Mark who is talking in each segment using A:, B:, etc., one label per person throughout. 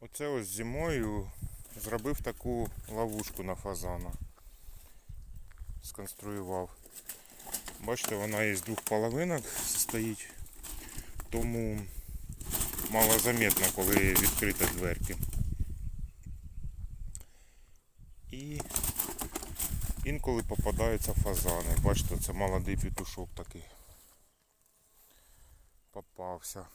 A: Оце ось зимою зробив таку ловушку на фазана. Сконструював. Бачите, вона із двох половинок стоїть, тому мало заметно, коли відкриті дверки. І інколи попадаються фазани. Бачите, це молодий петушок такий. Попався.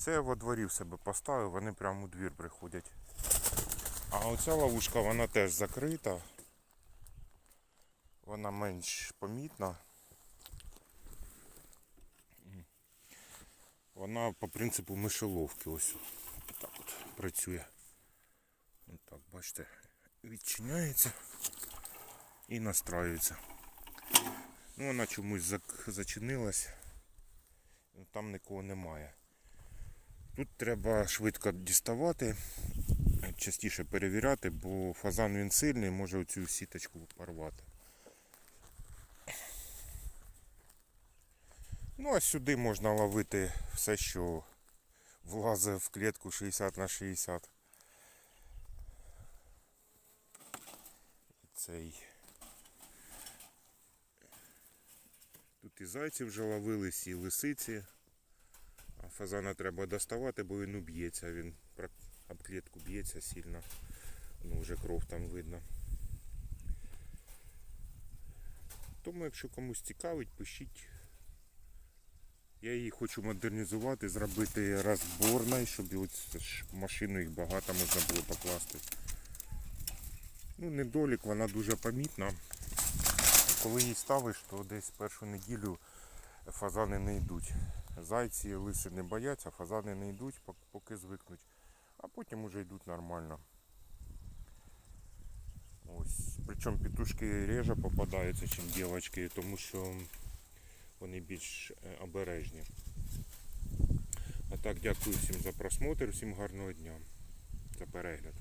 A: Це я во дворі в себе поставив, вони прямо у двір приходять. А оця ловушка, вона теж закрита. Вона менш помітна. Вона по принципу мишеловки ось так от працює. Ось так, бачите, відчиняється і настраюється. Ну, вона чомусь зачинилась. Там нікого немає. Тут треба швидко діставати, частіше перевіряти, бо фазан він сильний, може оцю сіточку порвати. Ну а сюди можна ловити все, що влазить в клітку 60 на 60. Цей. Тут і зайці вже ловились, і лисиці. Фазана треба доставати, бо він уб'ється, він об клітку б'ється сильно. Ну, вже кров там видно. Тому, якщо комусь цікавить, пишіть. Я її хочу модернізувати, зробити розборною, щоб машину їх багато можна було покласти. Ну, недолік, вона дуже помітна. Коли її ставиш, то десь першу неділю фазани не йдуть. Зайці, лиси не бояться, фазани не йдуть, поки звикнуть, а потім уже йдуть нормально. Ось. Причому петушки реже попадаються, ніж дівчатки, тому що вони більш е, обережні. А так, дякую всім за просмотр, всім гарного дня, за перегляд.